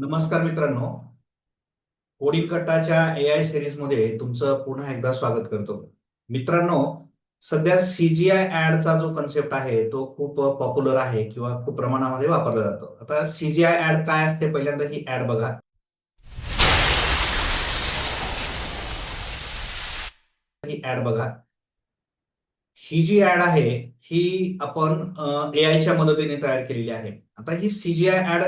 नमस्कार मित्रांनो. Coding कट्टाच्या A I सिरीजमध्ये तुमचं पुन्हा एकदा स्वागत करतो. मित्रांनो सध्या सीजीआय ऍडचा जो कन्सेप्ट आहे तो खूप पॉप्युलर आहे किंवा खूप प्रमाणामध्ये वापरला जातो. आता सीजीआय ऍड काय असते? पहिल्यांदा ही ऍड बघा. ही ऍड बघा. ही जी ऍड आहे ही आपण ए आयच्या मदतीने तयार केलेली आहे. आता ही सीजीआय ऍड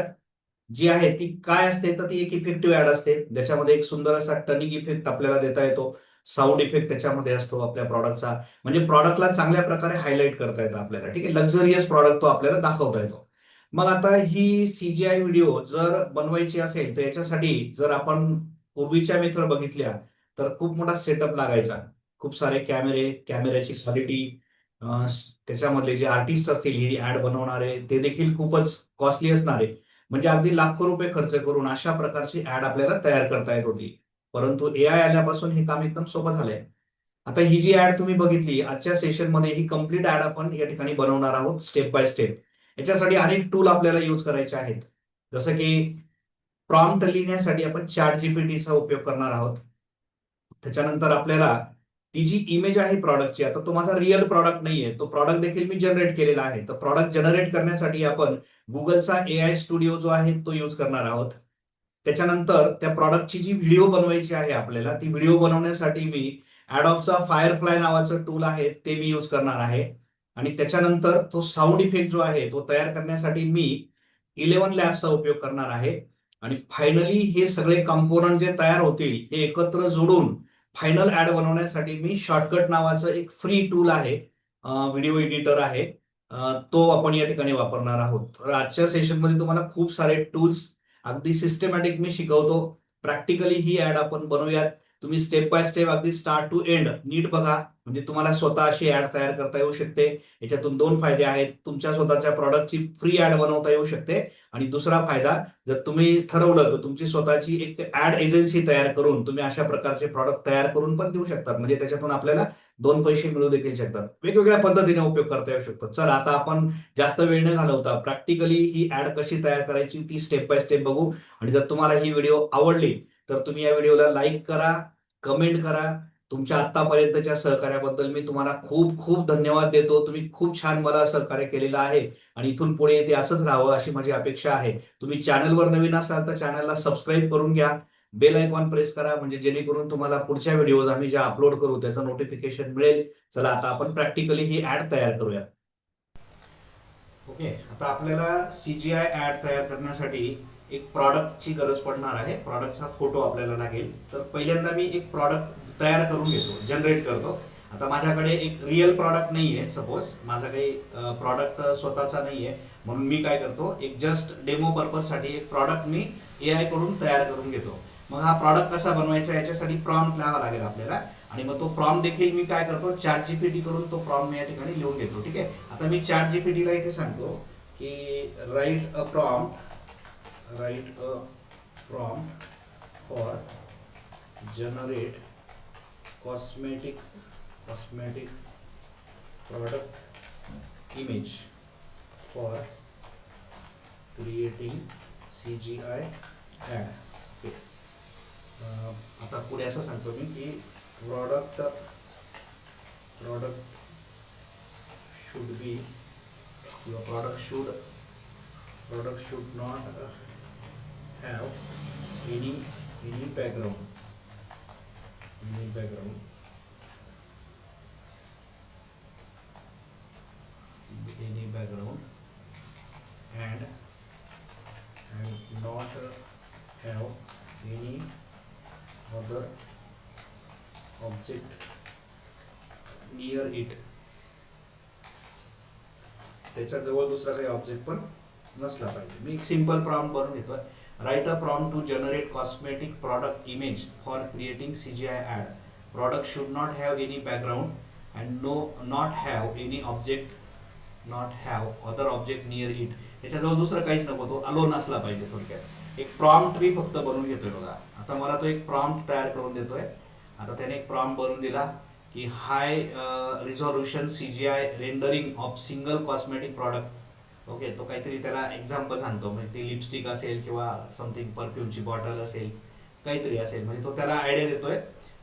जी आहे ती काय असते तर ती एक इफेक्टिव्ह ऍड असते. ज्याच्यामध्ये एक सुंदर असा टनिंग इफेक्ट आपल्याला देता येतो. साऊंड इफेक्ट त्याच्यामध्ये असतो आपल्या प्रॉडक्टचा म्हणजे प्रॉडक्टला चांगल्या प्रकारे हायलाईट करता येतं आपल्याला. ठीक आहे? लक्झरियस प्रॉडक्ट तो आपल्याला दाखवता येतो. मग आता ही सीजीआय व्हिडिओ जर बनवायची असेल तर याच्यासाठी जर आपण पूर्वीच्या मेथड बघितल्या तर खूप मोठा सेटअप लागायचा. खूप सारे कॅमेरे कॅमेऱ्याची क्वालिटी त्याच्यामधले जे आर्टिस्ट असतील ही ऍड बनवणारे ते देखील खूपच कॉस्टली असणारे. म्हणजे अगदी लाखो रुपये खर्च करून अशा प्रकारची ऍड आपल्याला तयार करता येत होती. परंतु ए आय आल्यापासून हे काम एकदम सोपं झालंय. आता ही जी ऍड तुम्ही बघितली आजच्या सेशनमध्ये ही कंप्लीट ऍड आपण या ठिकाणी बनवणार आहोत स्टेप बाय स्टेप याच्यासाठी अनेक टूल आपल्याला यूज करायचे आहेत. जसं की प्रॉम्प्ट लिहिण्यासाठी आपण चॅट जीपीटीचा उपयोग करणार आहोत. त्याच्यानंतर आपल्याला ती जी इमेज आहे प्रॉडक्टची आता तो माझा रिअल प्रॉडक्ट नाहीये तो प्रॉडक्ट देखील मी जनरेट केलेला आहे. तर प्रॉडक्ट जनरेट करण्यासाठी आपण गुगलचा ए आय स्टुडिओ जो आहे तो यूज करणार आहोत. त्याच्यानंतर त्या प्रॉडक्टची जी व्हिडिओ बनवायची आहे आपल्याला ती व्हिडिओ बनवण्यासाठी मी ऍडॉपचा फायरफ्लाय नावाचं टूल आहे ते मी यूज करणार आहे. आणि त्याच्यानंतर तो साऊंड इफेक्ट जो आहे तो तयार करण्यासाठी मी इलेव्हन लॅबचा उपयोग करणार आहे. आणि फायनली हे सगळे कंपोनंट जे तयार होतील हे एकत्र जोडून फायनल ऍड बनवण्यासाठी मी शॉर्टकट नावाचं एक फ्री टूल आहे व्हिडिओ एडिटर आहे. तो आपण या ठिकाणी वापरणार आहोत. तर आजच्या सेशनमध्ये तुम्हाला खूप सारे टूल्स अगदी सिस्टमॅटिक मी शिकवतो. प्रॅक्टिकली ही ऍड आपण बनवूयात. तुम्ही स्टेप बाय स्टेप अगदी स्टार्ट टू एंड नीट बघा. म्हणजे तुम्हाला स्वतः अशी ऍड तयार करता येऊ शकते. याच्यातून दोन फायदे आहेत. तुमच्या स्वतःच्या प्रॉडक्टची फ्री ऍड बनवता येऊ शकते. आणि दुसरा फायदा जर तुम्ही ठरवलं तर तुमची स्वतःची एक ऍड एजन्सी तयार करून तुम्ही अशा प्रकारचे प्रॉडक्ट तयार करून पण देऊ शकतात. म्हणजे त्याच्यातून आपल्याला दोन पैसे मिळू देखील शकतात. वेगवेगळ्या पद्धतीने उपयोग करता येऊ शकतो चल आता आपण जास्त वेळ न घालवता प्रॅक्टिकली ही ऍड कशी तयार करायची ती स्टेप बाय स्टेप बघू. आणि जर तुम्हाला ही व्हिडिओ आवडली तर तुम्ही या व्हिडिओला लाईक करा. कमेंट करा. तुमच्या आतापर्यंतच्या सहकार्याबद्दल मी तुम्हाला खूप खूप धन्यवाद देतो. तुम्ही खूप छान मला सहकार्य केलेलं आहे आणि इथून पुढे ते असंच राहावं अशी माझी अपेक्षा आहे. तुम्ही चॅनलवर नवीन असाल तर चॅनलला सबस्क्राईब करून घ्या. बेल आयकॉन प्रेस करा म्हणजे जेणेकरून तुम्हाला पुढच्या व्हिडिओज आम्ही ज्या अपलोड करू त्याचं नोटिफिकेशन मिळेल. चला आता आपण प्रॅक्टिकली ही ऍड तयार करूया ओके आता आपल्याला सीजीआय ऍड तयार करण्यासाठी एक प्रॉडक्टची गरज पडणार आहे. प्रॉडक्टचा फोटो आपल्याला लागेल. तर पहिल्यांदा मी एक प्रॉडक्ट तयार करून घेतो जनरेट करतो. आता माझ्याकडे एक रिअल प्रॉडक्ट नाही आहे सपोज माझा काही प्रॉडक्ट स्वतःचा नाही आहे म्हणून मी काय करतो एक जस्ट डेमो पर्पजसाठी एक प्रॉडक्ट मी ए आयकडून तयार करून घेतो. मग हा प्रॉडक्ट कसा बनवायचा याच्यासाठी प्रॉम्प्ट लिहावा लागेल आपल्याला. आणि मग तो प्रॉम देखील मी काय करतो चॅट जीपीटी कडून तो प्रॉम मी या ठिकाणी लिहून घेतो. ठीक आहे? आता मी चॅट जीपीटीला इथे सांगतो की write a prompt write a prompt for generate cosmetic cosmetic product image for creating CGI ad. Okay. अं, आता पुढे असं सांगतो मी की प्रॉडक्ट प्रॉडक्ट शुड बी किंवा product should product should not have any any background. Any background. Any background. And and not have any other object near it. त्याच्याजवळ दुसरा काही ऑब्जेक्ट पण नसला पाहिजे. मी एक सिंपल प्रॉम्प्ट बनवून घेतोय. Write a prompt to generate cosmetic product image for creating C G I ad product should not have any background and no not have any object not have other object near it त्याच्याजवळ दुसरं काहीच नको तो alone असला पाहिजे थोडक्यात. एक prompt मी फक्त बनवून घेतोय बघा. आता मला तो एक प्रॉम्प्ट तयार करून देतोय. आता त्याने एक प्रॉम्प्ट बनवून दिला की high resolution C G I rendering of single cosmetic product okay तो काहीतरी त्याला एक्झाम्पल सांगतो. म्हणजे ती लिपस्टिक असेल किंवा समथिंग परफ्यूमची बॉटल असेल काहीतरी असेल. म्हणजे तो त्याला आयडिया देतोय.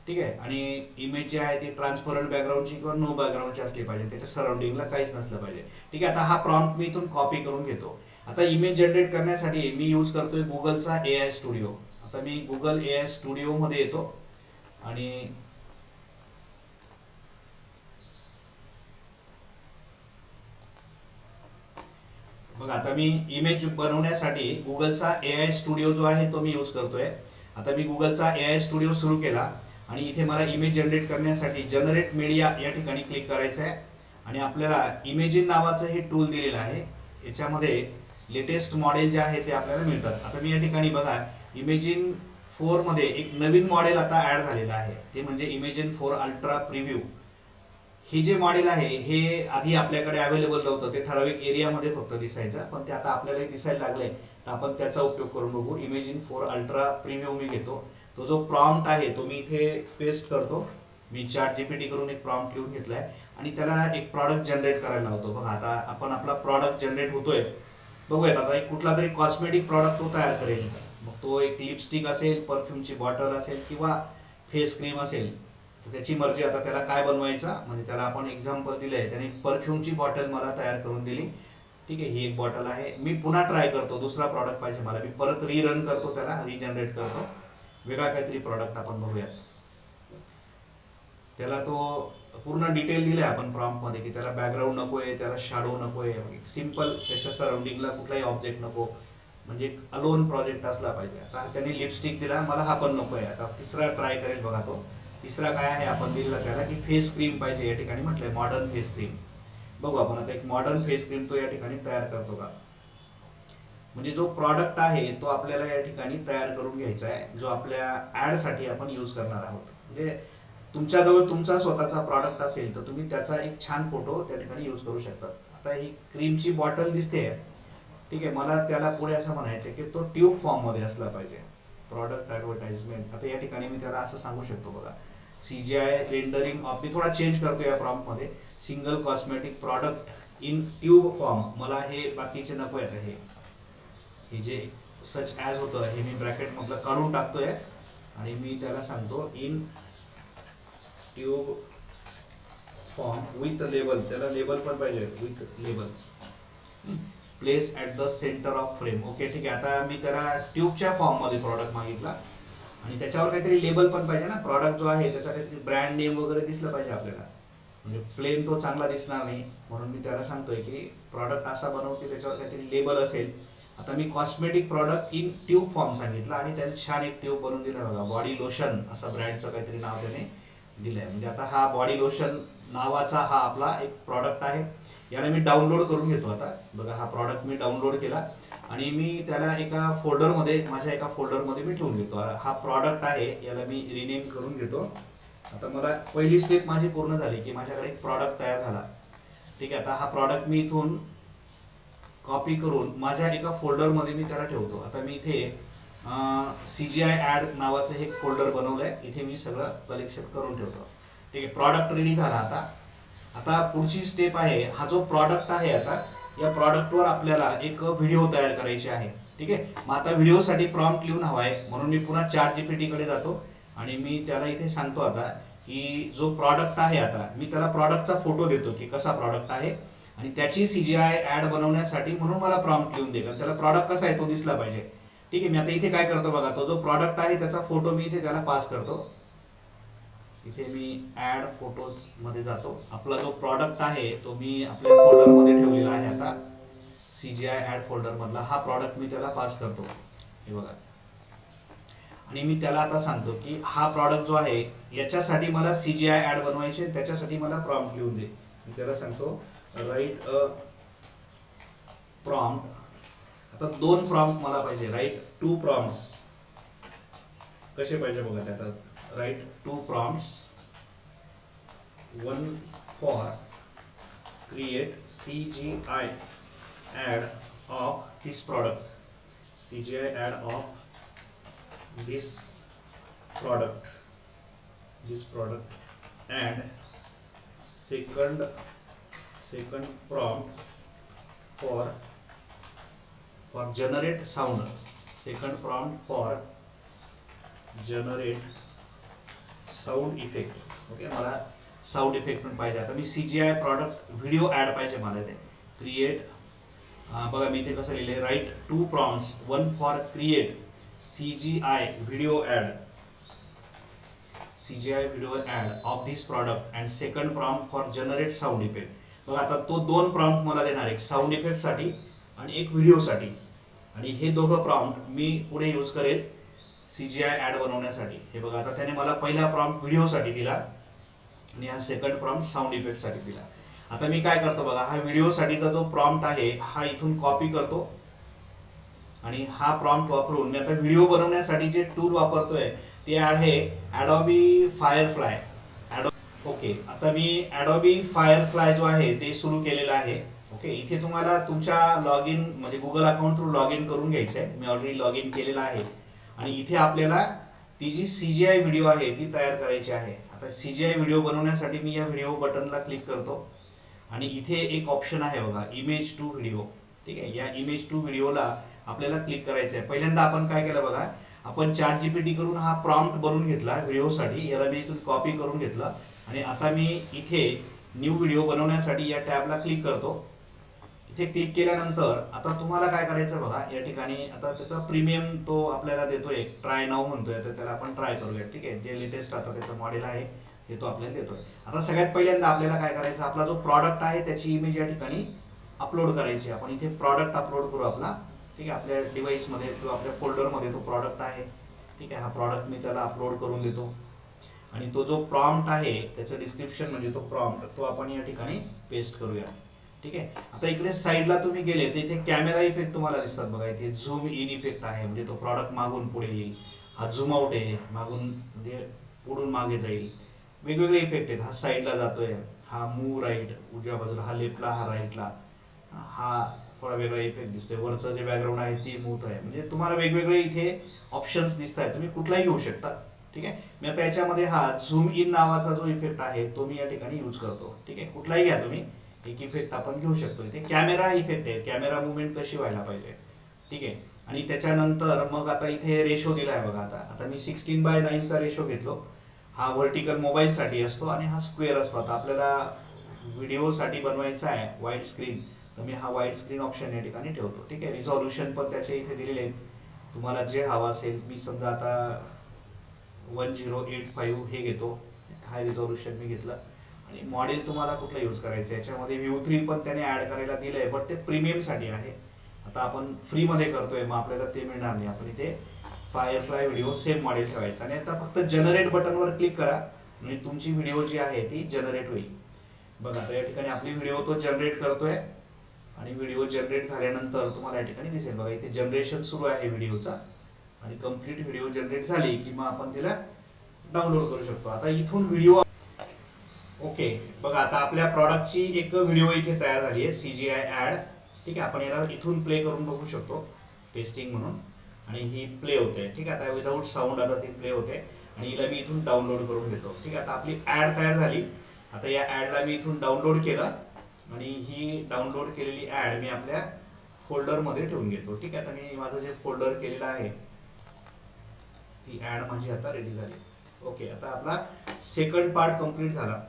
ठीक आहे? आणि इमेज जी आहे ती ट्रान्सपरंट बॅकग्राऊंडची किंवा नो बॅकग्राऊंडची असली पाहिजे. त्याच्या सराउंडिंगला काहीच नसलं पाहिजे. ठीक आहे? आता हा प्रॉम्प्ट मी इथून कॉपी करून घेतो. आता इमेज जनरेट करण्यासाठी मी यूज करतोय गुगलचा ए आय स्टुडिओ आता मी गुगल ए आय स्टुडिओमध्ये येतो. आणि बघा आता मी इमेज बनवण्यासाठी गुगलचा ए आय स्टुडिओ जो आहे तो मी यूज करतोय. आता मी गुगलचा ए आय स्टुडिओ सुरू केला आणि इथे मला इमेज जनरेट करण्यासाठी जनरेट मीडिया या ठिकाणी क्लिक करायचं आहे आणि आपल्याला इमेजिन नावाचं हे टूल दिलेलं आहे. याच्यामध्ये लेटेस्ट मॉडेल जे आहे ते आपल्याला मिळतात. आता मी या ठिकाणी बघा इमेजिन फोरमध्ये एक नवीन मॉडेल आता ॲड झालेलं आहे. ते म्हणजे इमेजिन फोर अल्ट्रा प्रिव्ह्यू हे जे मॉडेल आहे हे आधी आपल्याकडे अवेलेबल नव्हतं. ते ठराविक एरियामध्ये फक्त दिसायचं. पण ते आता आपल्याला दिसायला लागलंय. तर आपण त्याचा उपयोग करून बघू. इमेजिन फोर अल्ट्रा प्रीमियम मी घेतो. तो जो प्रॉम्प्ट आहे तो मी इथे पेस्ट करतो. मी चार्ट जीपीटी करून एक प्रॉम्प्ट लिहून घेतलाय. आणि त्याला एक प्रॉडक्ट जनरेट करायला लावतो. बघा आता आपण आपला प्रॉडक्ट जनरेट होतोय. बघूयात आता एक कुठला तरी कॉस्मेटिक प्रॉडक्ट तो तयार करेल. मग तो एक लिपस्टिक असेल परफ्यूमची बॉटल असेल किंवा फेस क्रीम असेल. त्याची मर्जी आता त्याला काय बनवायचा? म्हणजे त्याला आपण एक्झाम्पल दिलंय. त्याने परफ्यूमची बॉटल मला तयार करून दिली. ठीक आहे ही एक बॉटल आहे. मी पुन्हा ट्राय करतो. दुसरा प्रॉडक्ट पाहिजे मला. मी परत रिरन करतो त्याला रिजनरेट करतो. वेगळा काहीतरी प्रॉडक्ट आपण बघूयात. त्याला तो पूर्ण डिटेल दिलाय आपण प्रॉम्पमध्ये की त्याला बॅकग्राऊंड नको आहे त्याला शॅडो नको आहे एक सिंपल त्याच्या सराउंडिंगला कुठलाही ऑब्जेक्ट नको. म्हणजे एक अलोन प्रोजेक्ट असला पाहिजे. आता त्याने लिपस्टिक दिला. मला हा पण नको आहे आता तिसरा ट्राय करेल बघा तो. तिसरा काय आहे आपण दिलेला त्याला की फेस क्रीम पाहिजे या ठिकाणी म्हटलंय मॉडर्न फेस क्रीम बघू आपण आता एक मॉडर्न फेस क्रीम तो या ठिकाणी तयार करतो का? म्हणजे जो प्रॉडक्ट आहे तो आपल्याला या ठिकाणी तयार करून घ्यायचा आहे जो आपल्या ऍडसाठी आपण यूज करणार आहोत. म्हणजे तुमच्याजवळ तुमचा स्वतःचा प्रॉडक्ट असेल तर तुम्ही त्याचा एक छान फोटो त्या ठिकाणी यूज करू शकता. आता ही क्रीमची बॉटल दिसते. ठीक आहे मला त्याला पुढे असं म्हणायचं की तो ट्यूब फॉर्ममध्ये असला पाहिजे. प्रॉडक्ट ॲडव्हर्टाइजमेंट आता या ठिकाणी मी त्याला असं सांगू शकतो बघा. सी जे रेंडरिंग ऑफ मी थोडा चेंज करतो या प्रॉम्पमध्ये single cosmetic product in tube form मला हे बाकीचे नको आहेत हे. हे जे सच ॲज होतं हे मी ब्रॅकेट मधलं काढून टाकतोय. आणि मी त्याला सांगतो in tube form with label त्याला लेबल पण पाहिजे with label place at the centre of frame okay ठीक आहे. आता मी त्याला ट्यूबच्या फॉर्ममध्ये प्रॉडक्ट मागितला. आणि त्याच्यावर काहीतरी लेबल पण पाहिजे ना. प्रॉडक्ट जो आहे त्याचा काहीतरी ब्रँड नेम वगैरे दिसलं पाहिजे आपल्याला. म्हणजे प्लेन तो चांगला दिसणार नाही. म्हणून मी त्याला सांगतोय की प्रॉडक्ट असा बनवते त्याच्यावर काहीतरी लेबल असेल. आता मी cosmetic product in tube form सांगितला आणि त्याने छान एक ट्यूब बनवून दिला बघा. बॉडी लोशन असं ब्रँडचं काहीतरी नाव त्याने दिलं आहे म्हणजे आता हा बॉडी लोशन नावाचा हा आपला एक प्रॉडक्ट आहे. याला मी डाउनलोड करून घेतो आता. बघा हा प्रॉडक्ट मी डाउनलोड केला. आणि मी त्याला एका फोल्डरमध्ये माझ्या एका फोल्डरमध्ये मी ठेवून घेतो. हा प्रॉडक्ट आहे याला मी रिनेम करून घेतो. आता मला पहिली स्टेप माझी पूर्ण झाली की माझ्याकडे एक प्रॉडक्ट तयार झाला. ठीक आहे आता हा प्रॉडक्ट मी इथून कॉपी करून माझ्या एका फोल्डरमध्ये मी त्याला ठेवतो. आता मी इथे सी जी आय ॲड नावाचं हे फोल्डर बनवलं आहे इथे मी सगळं कलेक्शन करून ठेवतो. ठीक आहे प्रॉडक्ट रेडी झाला आता. आता पुढची स्टेप आहे हा जो प्रॉडक्ट आहे आता या प्रॉडक्टवर आपल्याला एक व्हिडिओ तयार करायची आहे. ठीक आहे? मग आता व्हिडिओसाठी प्रॉम्प्ट लिहून हवा आहे. म्हणून मी पुन्हा चार जी पी टीकडे जातो आणि मी त्याला इथे सांगतो आता की जो प्रॉडक्ट आहे आता मी त्याला प्रॉडक्टचा फोटो देतो की कसा प्रॉडक्ट आहे आणि त्याची सी जी आय ऍड बनवण्यासाठी म्हणून मला प्रॉम्प्ट लिहून दे. कारण त्याला प्रॉडक्ट कसा आहे तो दिसला पाहिजे. ठीक आहे? मी आता इथे काय करतो बघा तो जो प्रॉडक्ट आहे त्याचा फोटो मी इथे त्याला पास करतो. इथे मी ऍड फोटोजमध्ये जातो. आपला जो प्रॉडक्ट आहे तो मी आपल्या फोल्डरमध्ये ठेवलेला आहे आता. सीजीआय ऍड फोल्डर मधला. हा प्रॉडक्ट मी त्याला पास करतो. हे बघा. आणि मी त्याला आता सांगतो की हा प्रॉडक्ट जो आहे याच्यासाठी मला सीजीआय ऍड बनवायचे त्याच्यासाठी मला प्रॉम्प्ट लिहून दे. मी त्याला सांगतो राईट अ प्रॉम्प्ट आता दोन प्रॉम्प्ट मला पाहिजे. राईट टू प्रॉम्प्ट्स कसे पाहिजे बघा त्यात? write two prompts. One for create CGI add of this product. CGI add of this product. This product and second second prompt for for generate sound. Second prompt for generate sound effect okay मला sound effect पण पाहिजे. आता मी C G I product video ad पाहिजे मला ते create बघा मी इथे कसं लिहिले write two prompts one for create C G I video ad C G I video ad of this product and second prompt for generate sound effect बघा आता तो दोन प्रॉम्प्ट मला देणार एक साऊंड इफेक्टसाठी आणि एक व्हिडिओसाठी आणि हे दोघं प्रॉम्प्ट मी पुढे यूज करेल. सी जी आय ॲड बनवण्यासाठी. हे बघा आता त्याने मला पहिला प्रॉम्प्ट व्हिडिओसाठी दिला आणि हा सेकंड प्रॉम्प्ट साऊंड इफेक्टसाठी दिला. आता मी काय करतो बघा हा व्हिडिओसाठीचा जो प्रॉम्प्ट आहे हा इथून कॉपी करतो. आणि हा प्रॉम्प्ट वापरून मी आता व्हिडिओ बनवण्यासाठी जे टूल वापरतोय ते आहे ॲडॉबी फायरफ्लाय ॲडो ओके आता मी ॲडॉबी फायरफ्लाय जो आहे ते सुरू केलेलं आहे. ओके इथे तुम्हाला तुमच्या लॉग इन म्हणजे Google account through log in करून घ्यायचं आहे मी ऑलरेडी लॉग इन केलेलं आहे. आणि इथे आपल्याला ती जी सी जी आय व्हिडिओ आहे ती तयार करायची आहे. आता सी जी आय व्हिडिओ बनवण्यासाठी मी या व्हिडिओ बटनला क्लिक करतो. आणि इथे एक ऑप्शन आहे बघा इमेज टू व्हिडिओ ठीक आहे? या इमेज टू व्हिडिओला आपल्याला क्लिक करायचं आहे. पहिल्यांदा आपण काय केलं बघा आपण चार जी पी टी करून हा प्रॉम्प्ट बनवून घेतला व्हिडिओसाठी याला मी इथून कॉपी करून घेतला. आणि आता मी इथे न्यू व्हिडिओ बनवण्यासाठी या टॅबला क्लिक करतो. इथे क्लिक केल्यानंतर आता तुम्हाला काय करायचं बघा या ठिकाणी आता त्याचा प्रीमियम तो आपल्याला देतोय ट्राय नाव म्हणतोय तर त्याला आपण ट्राय करूया ठीक आहे? जे लेटेस्ट आता त्याचं मॉडेल आहे ते तो आपल्याला देतोय. आता सगळ्यात पहिल्यांदा आपल्याला काय करायचं आपला जो प्रॉडक्ट आहे त्याची इमेज या ठिकाणी अपलोड करायची आपण इथे प्रॉडक्ट अपलोड करू आपला ठीक आहे? आपल्या डिव्हाइसमध्ये किंवा आपल्या फोल्डरमध्ये तो प्रॉडक्ट आहे ठीक आहे? हा प्रॉडक्ट मी त्याला अपलोड करून देतो. आणि तो जो प्रॉम्प्ट आहे त्याचं डिस्क्रिप्शन म्हणजे तो प्रॉम्प्ट तो आपण या ठिकाणी पेस्ट करूया. ठीक आहे? आता इकडे साईडला तुम्ही गेले तर इथे कॅमेरा इफेक्ट तुम्हाला दिसतात बघा. इथे झूम इन इफेक्ट आहे. म्हणजे तो प्रॉडक्ट मागून पुढे येईल. हा झूम आउट आहे. मागून म्हणजे पुढून मागे जाईल. वेगवेगळे इफेक्ट आहेत. हा साईडला जातोय. हा मूव राईट उजव्या बाजूला. हा लेफ्टला हा राईटला हा थोडा वेगळा इफेक्ट दिसतोय. वरचं जे बॅकग्राऊंड आहे ते मूत आहे. म्हणजे तुम्हाला वेगवेगळे इथे ऑप्शन्स दिसत आहेत तुम्ही कुठलाही घेऊ शकता. ठीक आहे? मी आता याच्यामध्ये हा झूम इन नावाचा जो इफेक्ट आहे तो मी या ठिकाणी यूज करतो. ठीक आहे? कुठलाही घ्या तुम्ही. एक इफेक्ट आपण घेऊ शकतो. इथे कॅमेरा इफेक्ट आहे. कॅमेरा मुवमेंट कशी व्हायला पाहिजे? ठीक आहे? आणि त्याच्यानंतर मग आता इथे रेशो दिला आहे बघा आता. आता मी सिक्स्टीन बाय नाईनचा रेशो घेतलो. हा व्हर्टिकल मोबाईलसाठी असतो आणि हा स्क्वेअर असतो. आता आपल्याला व्हिडिओसाठी बनवायचा आहे वाईट स्क्रीन तर मी हा वाईट स्क्रीन ऑप्शन या ठिकाणी ठेवतो. ठीक आहे? रिझॉल्युशन पण त्याचे इथे दिलेले आहेत. तुम्हाला जे हवं असेल मी समजा आता वन झिरो एट फाईव्ह हे घेतो. हाय रिझॉल्युशन मी घेतलं. आणि मॉडेल तुम्हाला कुठलं यूज करायचं याच्यामध्ये व्ह्यू थ्री पण त्याने ॲड करायला दिलं आहे बट ते प्रीमियमसाठी आहे. आता आपण फ्रीमध्ये करतोय मग आपल्याला ते मिळणार नाही. आपण इथे फायरफ्लाय व्हिडिओ सेम मॉडेल ठेवायचं. आणि आता फक्त जनरेट बटनवर क्लिक करा आणि तुमची व्हिडिओ जी आहे ती जनरेट होईल. बघा आता या ठिकाणी आपली व्हिडिओ तो जनरेट करतोय. आणि व्हिडिओ जनरेट झाल्यानंतर तुम्हाला या ठिकाणी दिसेल. बघा इथे जनरेशन सुरू आहे व्हिडिओचा आणि कंप्लीट व्हिडिओ जनरेट झाली की मग आपण तिला डाउनलोड करू शकतो. आता इथून व्हिडिओ ओके बघा आता आपल्या प्रॉडक्टची एक व्हिडिओ इथे तयार झाली आहे सी जी आय ॲड ठीक आहे आपण याला इथून प्ले करून बघू शकतो टेस्टिंग म्हणून. आणि ही प्ले होते. ठीक आहे आता विदाऊट साऊंड आता ती प्ले होते. आणि हिला मी इथून डाउनलोड करून घेतो. ठीक आहे आता आपली ॲड तयार झाली. आता या ॲडला मी इथून डाउनलोड केलं. आणि ही डाउनलोड केलेली ॲड मी आपल्या फोल्डरमध्ये ठेवून घेतो. ठीक आहे आता मी माझं जे फोल्डर केलेलं आहे ती ॲड माझी आता रेडी झाली. ओके आता आपला सेकंड पार्ट कंप्लीट झाला.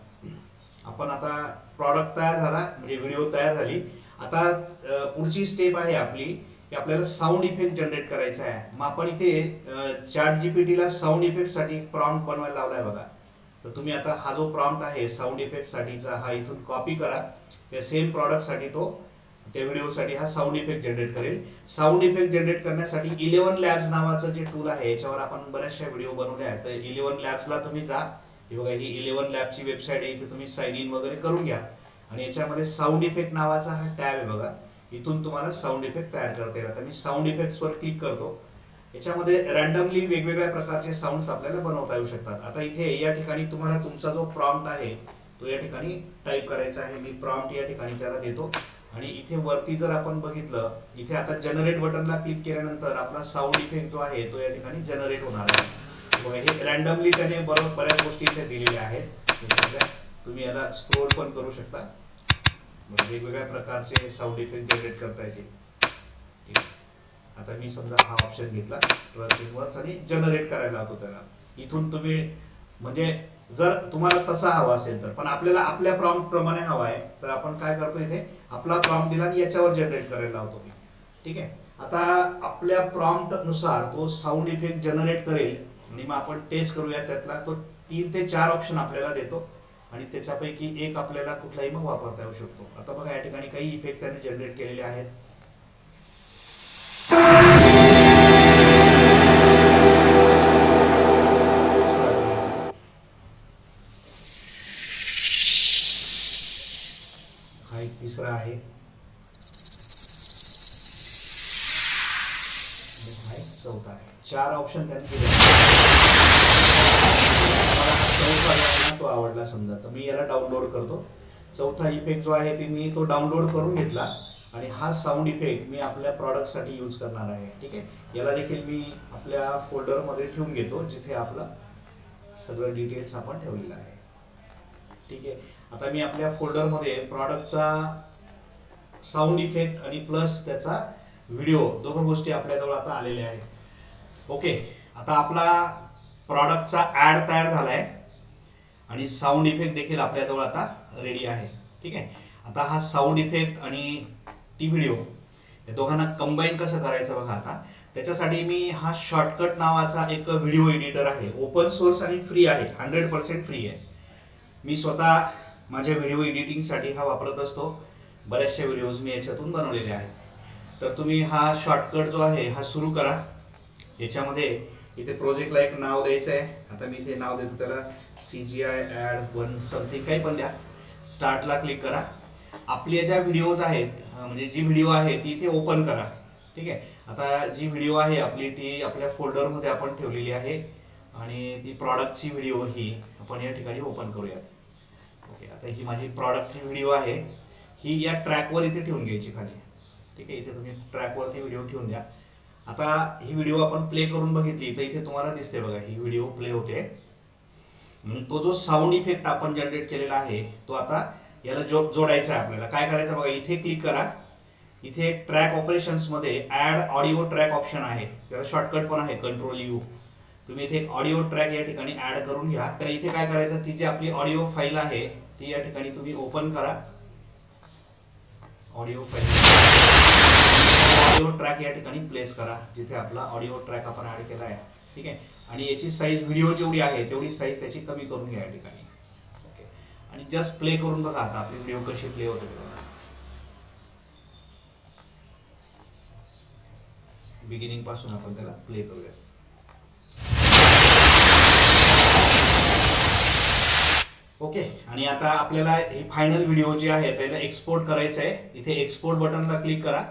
आपण आता प्रॉडक्ट तयार झाला म्हणजे व्हिडिओ तयार झाली. आता पुढची स्टेप आहे आपली की आपल्याला साऊंड इफेक्ट जनरेट करायचा आहे. मग आपण इथे चॅट जीपीटीला साऊंड इफेक्टसाठी एक प्रॉम्प्ट बनवायला लावलाय बघा. तर तुम्ही आता हा जो प्रॉम्प्ट आहे साऊंड इफेक्टसाठीचा हा इथून कॉपी करा. त्या सेम प्रॉडक्टसाठी तो त्या व्हिडिओसाठी हा साऊंड इफेक्ट जनरेट करेल. साऊंड इफेक्ट जनरेट करण्यासाठी इलेव्हन लॅब्स नावाचं जे टूल आहे याच्यावर आपण बऱ्याचशा व्हिडिओ बनवले आहेत. तर इलेव्हन लॅब्सला तुम्ही जा. हे बघा ही इलेव्हन लॅबची वेबसाईट आहे. इथे तुम्ही साईन इन वगैरे करून घ्या. आणि याच्यामध्ये साऊंड इफेक्ट नावाचा हा टॅब आहे बघा. इथून तुम्हाला साऊंड इफेक्ट तयार करता येईल. आता मी साऊंड इफेक्ट्सवर क्लिक करतो. याच्यामध्ये रॅन्डमली वेगवेगळ्या प्रकारचे साऊंड्स आपल्याला बनवता येऊ शकतात. आता इथे या ठिकाणी तुम्हाला तुमचा जो प्रॉम्प्ट आहे तो या ठिकाणी टाईप करायचा आहे. मी प्रॉम्प्ट या ठिकाणी त्याला देतो. आणि इथे वरती जर आपण बघितलं इथे आता जनरेट बटनला क्लिक केल्यानंतर आपला साऊंड इफेक्ट जो आहे तो या ठिकाणी जनरेट होणार आहे. हे रॅन्डमली त्याने बरोबर बऱ्याच गोष्टी इथे दिलेल्या आहेत. तुम्ही याला स्क्रोल पण करू शकता. म्हणजे वेगवेगळ्या प्रकारचे साऊंड इफेक्ट जनरेट करता येतील. ठीक. आहे. आता मी समजा हा ऑप्शन घेतला. ट्रस्ट इनवर्स आणि जनरेट करायला होतो त्याला. इथून तुम्ही म्हणजे जर तुम्हाला तसा हवा असेल तर पण आपल्याला आपल्या प्रॉम्प्ट प्रमाणे हवा आहे तर आपण काय करतो इथे? आपला प्रॉम्प्ट दिला आणि याच्यावर जनरेट करायला लावतो मी. ठीक आहे. आता आपल्या प्रॉम्प्टनुसार तो साऊंड इफेक्ट जनरेट करेल. आणि मग आपण टेस्ट करूया. त्यातला तो तीन ते चार ऑप्शन आपल्याला देतो. आणि त्याच्यापैकी एक आपल्याला कुठलाही मग वापरता येऊ शकतो. आता बघा या ठिकाणी काही इफेक्ट त्याने जनरेट केलेले आहेत. हा एक तिसरा आहे. चौथा आहे. चार ऑप्शन त्यांनी दिले मला हा चौथा जो लागला समजा. तर मी याला डाउनलोड करतो. चौथा इफेक्ट जो आहे ते मी तो डाउनलोड करून घेतला आणि हा साऊंड इफेक्ट मी आपल्या प्रॉडक्टसाठी यूज करणार आहे. ठीक आहे? याला देखील मी आपल्या फोल्डरमध्ये ठेवून घेतो जिथे आपलं सगळं डिटेल्स आपण ठेवलेलं आहे. ठीक आहे? आता मी आपल्या फोल्डरमध्ये प्रॉडक्टचा साऊंड इफेक्ट आणि प्लस त्याचा व्हिडिओ दोन गोष्टी आपल्याजवळ आता आलेल्या आहेत. ओके आता आपला प्रॉडक्टचा ॲड तयार झाला आहे आणि साऊंड इफेक्ट देखील आपल्याजवळ आता रेडी आहे. ठीक आहे? आता हा साऊंड इफेक्ट आणि ती व्हिडिओ या दोघांना कंबाईन कसं करायचं बघा आता. त्याच्यासाठी मी हा शॉर्टकट नावाचा एक व्हिडिओ एडिटर आहे. ओपन सोर्स आणि फ्री आहे. हंड्रेड पर्सेंट फ्री आहे. मी स्वतः माझ्या व्हिडिओ एडिटिंगसाठी हा वापरत असतो. बऱ्याचशा व्हिडिओज मी याच्यातून बनवलेले आहेत. तर तुम्ही हा शॉर्टकट जो आहे हा सुरू करा. याच्यामध्ये इथे प्रोजेक्टला एक नाव द्यायचं आहे आता मी इथे नाव देतो त्याला. C G I ad one something काही पण द्या. स्टार्टला क्लिक करा. आपल्या ज्या व्हिडिओज आहेत म्हणजे जी व्हिडिओ आहे ती इथे ओपन करा. ठीक आहे? आता जी व्हिडिओ आहे आपली ती आपल्या फोल्डरमध्ये आपण ठेवलेली आहे. आणि ती प्रॉडक्टची व्हिडिओ ही आपण या ठिकाणी ओपन करूयात. ओके आता ही माझी प्रॉडक्टची व्हिडिओ आहे. ही या ट्रॅकवर इथे ठेवून घ्यायची खाली. ठीक आहे? इथे तुम्ही ट्रॅकवरती व्हिडिओ ठेवून द्या. आता ही व्हिडिओ आपण प्ले करून बघितली तर इथे तुम्हाला दिसते बघा ही व्हिडिओ प्ले होते. तो जो साऊंड इफेक्ट आपण जनरेट केलेला आहे तो आता याला जो जोडायचा आहे आपल्याला. काय करायचं बघा इथे क्लिक करा. इथे ट्रॅक ऑपरेशन्समध्ये ॲड ऑडिओ ट्रॅक ऑप्शन आहे. त्याला शॉर्टकट पण आहे कंट्रोल यू तुम्ही इथे एक ऑडिओ ट्रॅक या ठिकाणी ॲड करून घ्या. तर इथे काय करायचं ती जी आपली ऑडिओ फाईल आहे ती या ठिकाणी तुम्ही ओपन करा. ऑडिओ फाईल ऑडिओ ट्रॅक या ठिकाणी प्लेस करा जिथे आपला ऑडिओ ट्रॅक आपण ऍड केला आहे ठीक आहे? आणि याची साईज व्हिडिओ जेवढी आहे तेवढी साईज त्याची कमी करून घ्या या ठिकाणी. ओके आणि जस्ट प्ले करून बघा आता आपली व्हिडिओ कशी प्ले होते बिगिनिंगपासून आपण त्याला प्ले करूया ओके आणि आता आपल्याला हे फायनल व्हिडिओ जे आहे त्याला एक्सपोर्ट करायचं आहे इथे एक्सपोर्ट बटनला क्लिक करा.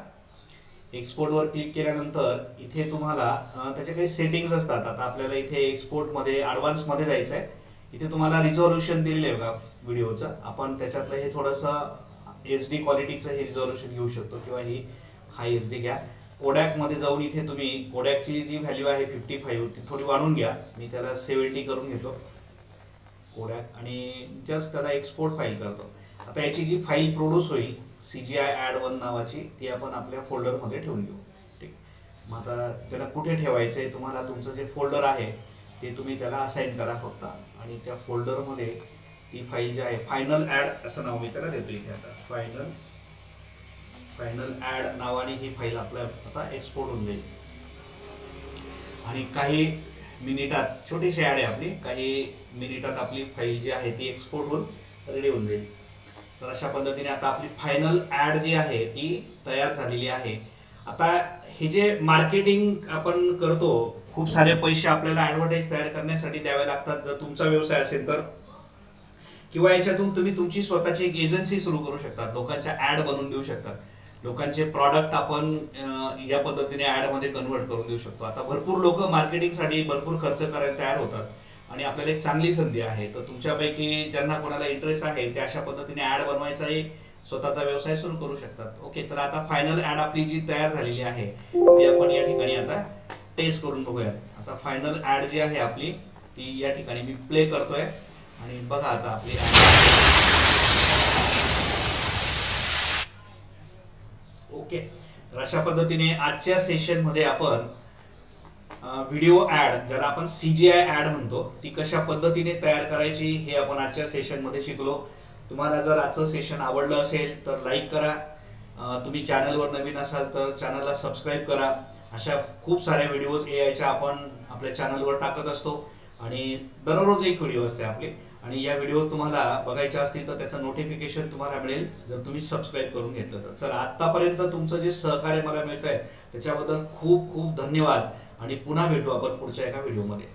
एक्सपोर्टवर क्लिक केल्यानंतर इथे तुम्हाला त्याचे काही सेटिंग्स असतात. आता आपल्याला इथे एक्सपोर्टमध्ये ॲडव्हान्समध्ये जायचं आहे इथे तुम्हाला रिझॉल्युशन दिलेलं आहे बघा व्हिडिओचं आपण त्याच्यातलं हे थोडंसं एच डी क्वालिटीचं हे रिझॉल्युशन घेऊ शकतो किंवा ही हाय एच डी घ्या. कोडॅकमध्ये जाऊन इथे तुम्ही कोडॅकची जी व्हॅल्यू आहे फिफ्टी फाईव्ह ती थोडी वाढून घ्या. मी त्याला सेवन्टी करून घेतो. कोडॅक आणि जस्ट त्याला एक्सपोर्ट फाईल करतो. आता याची जी फाईल प्रोड्यूस होईल C G I add one नावाची ती आपण आपल्या फोल्डरमध्ये ठेवून घेऊ ठीक. मग आता त्याला कुठे ठेवायचं आहे तुम्हाला तुमचं जे फोल्डर आहे ते तुम्ही त्याला असाईन करा फक्त. आणि त्या फोल्डरमध्ये ती फाईल जी आहे फायनल ॲड असं नाव मी त्याला देतो इथे आता. फायनल फायनल ॲड नावाने ही फाईल आपल्या आता एक्सपोर्ट होऊन जाईल. आणि काही मिनिटात छोटीशी ॲड आहे आपली. काही मिनिटात आपली फाईल जी आहे ती एक्सपोर्ट होऊन रेडी होऊन जाईल. तर अशा पद्धतीने आता आपली फायनल ॲड जी आहे ती तयार झालेली आहे. आता हे जे मार्केटिंग आपण करतो खूप सारे पैसे आपल्याला ॲडव्हर्टाईज तयार करण्यासाठी द्यावे लागतात. जर तुमचा व्यवसाय असेल तर किंवा याच्यातून तुम्ही तुमची स्वतःची एक एजन्सी सुरू करू शकता लोकांच्या ॲड बनवून देऊ शकतात. लोकांचे प्रॉडक्ट आपण या पद्धतीने ॲडमध्ये कन्वर्ट करून देऊ शकतो. आता भरपूर लोक मार्केटिंगसाठी भरपूर खर्च करायला तयार होतात. आणि आपल्याला एक चांगली संधी आहे. तर तुमच्यापैकी ज्यांना कोणाला इंटरेस्ट आहे ते अशा पद्धतीने ॲड बनवायचा एक स्वतःचा व्यवसाय सुरू करू शकतात. ओके चला आता फायनल ॲड आपली जी तयार झालेली आहे ती आपण या ठिकाणी आता टेस्ट करून बघूयात. आता फायनल ॲड जी आहे आपली ती या ठिकाणी मी प्ले करतोय. आणि बघा आता आपली ओके तर अशा पद्धतीने आजच्या सेशनमध्ये आपण व्हिडिओ ॲड ज्याला आपण सी जी आय ॲड म्हणतो ती कशा पद्धतीने तयार करायची हे आपण आजच्या सेशनमध्ये शिकलो. तुम्हाला जर आजचं सेशन आवडलं असेल तर लाईक करा. तुम्ही चॅनलवर नवीन असाल तर चॅनलला सबस्क्राईब करा. अशा खूप साऱ्या व्हिडिओज ए आयच्या आपण आपल्या चॅनलवर टाकत असतो. आणि दररोज एक व्हिडिओ असते आपले. आणि या व्हिडिओ तुम्हाला बघायच्या असतील तर त्याचं नोटिफिकेशन तुम्हाला मिळेल. जर तुम्ही सबस्क्राईब करून घेतलं तर. चला तुमचं जे सहकार्य मला मिळत आहे त्याच्याबद्दल खूप खूप धन्यवाद. आणि पुन्हा भेटू आपण पुढच्या एका व्हिडिओमध्ये.